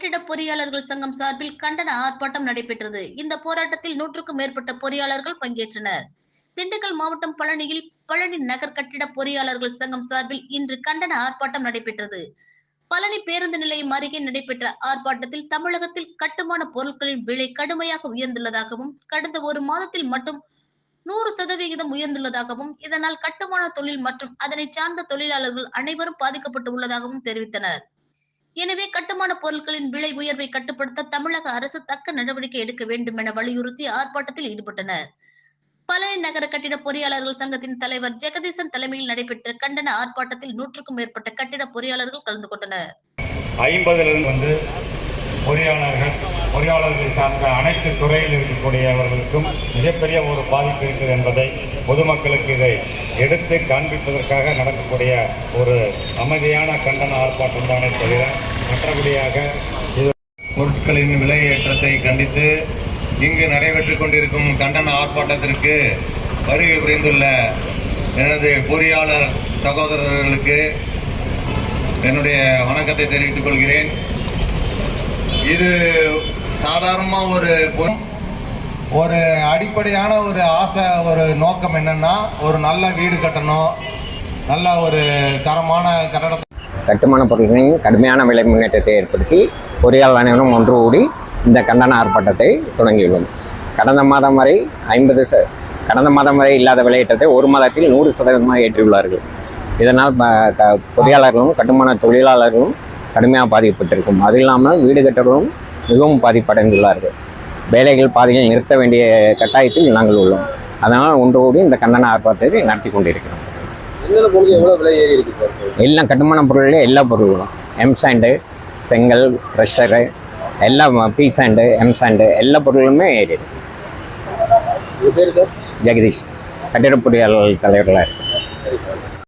கட்டிட பொறியாளர்கள் சங்கம் சார்பில் கண்டன ஆர்ப்பாட்டம் நடைபெற்றது. இந்த போராட்டத்தில் நூற்றுக்கும் மேற்பட்ட பொறியாளர்கள் பங்கேற்றனர். திண்டுக்கல் மாவட்டம் பழனியில் பழனி நகர் கட்டிட பொறியாளர்கள் சங்கம் சார்பில் இன்று கண்டன ஆர்ப்பாட்டம் நடைபெற்றது. பழனி பேருந்து நிலையம் அருகே நடைபெற்ற ஆர்ப்பாட்டத்தில் தமிழகத்தில் கட்டுமான பொருட்களின் விலை கடுமையாக உயர்ந்துள்ளதாகவும் கடந்த ஒரு மாதத்தில் மட்டும் நூறு சதவிகிதம் உயர்ந்துள்ளதாகவும் இதனால் கட்டுமான தொழில் மற்றும் அதனை சார்ந்த தொழிலாளர்கள் அனைவரும் பாதிக்கப்பட்டு உள்ளதாகவும் தெரிவித்தனர். எனவே கட்டுமான பொருட்களின் விலை உயர்வை கட்டுப்படுத்த தமிழக அரசு தக்க நடவடிக்கை எடுக்க வேண்டும் என வலியுறுத்தி ஆர்ப்பாட்டத்தில் ஈடுபட்டனர். பழனி நகர கட்டிட பொறியாளர்கள் சங்கத்தின் தலைவர் ஜெகதீசன் தலைமையில் நடைபெற்ற கண்டன ஆர்ப்பாட்டத்தில் நூற்றுக்கும் மேற்பட்ட கட்டிட பொறியாளர்கள் கலந்து கொண்டனர். ஐம்பதிலிருந்து வந்து பொறியாளர்கள் பொறியாளர்களை சார்ந்த அனைத்து துறையில் இருக்கக்கூடியவர்களுக்கும் மிகப்பெரிய ஒரு பாதிப்பு இருக்குது என்பதை பொதுமக்களுக்கு இதை எடுத்து காண்பிப்பதற்காக நடக்கக்கூடிய ஒரு அமைதியான கண்டன ஆர்ப்பாட்டம் தானே தவிர மற்றபடியாக இது பொருட்களின் விலை ஏற்றத்தை கண்டித்து இங்கு நடைபெற்றுக் கொண்டிருக்கும் கண்டன ஆர்ப்பாட்டத்திற்கு வருகை புரிந்துள்ள எனது பொறியாளர் சகோதரர்களுக்கு என்னுடைய வணக்கத்தை தெரிவித்துக் கொள்கிறேன். இது சாதாரணமாக ஒரு ஒரு அடிப்படையான ஒரு ஆசை ஒரு நோக்கம் என்னன்னா ஒரு நல்ல வீடு கட்டணும் நல்ல ஒரு தரமான கட்டடத்தை கட்டுமான பொருட்களின் கடுமையான விலை முன்னேற்றத்தை ஏற்படுத்தி பொறியாளர் அனைவரும் ஒன்று கூடி இந்த கண்டன ஆர்ப்பாட்டத்தை தொடங்கியுள்ளோம். கடந்த மாதம் வரை ஐம்பது ச கடந்த மாதம் வரை இல்லாத விலையேற்றத்தை ஒரு மாதத்தில் நூறு சதவீதமாக ஏற்றியுள்ளார்கள். இதனால் பொறியாளர்களும் கட்டுமான தொழிலாளர்களும் கடுமையாக பாதிக்கப்பட்டிருக்கும். அது இல்லாமல் வீடு கட்டர்களும் மிகவும் பாதிப்படைந்துள்ளார்கள் வேலைகள் பாதியில் நிறுத்த வேண்டிய கட்டாயத்தில் நாங்கள் உள்ளோம். அதனால் ஒன்று கூடி இந்த கண்டன ஆர்ப்பாட்டத்தை நடத்தி கொண்டிருக்கிறோம். ஏறி இருக்கு எல்லாம் கட்டுமான பொருள்லேயே எல்லா பொருள்களும். எம் சாண்டு செங்கல் ப்ரெஷரு எல்லாம் பி சாண்டு எம் சாண்டு எல்லா பொருளுமே பேர் சார்? ஜெகதீஷ். கட்டிட பொறியாளர் தலைவர்களாக இருக்கு.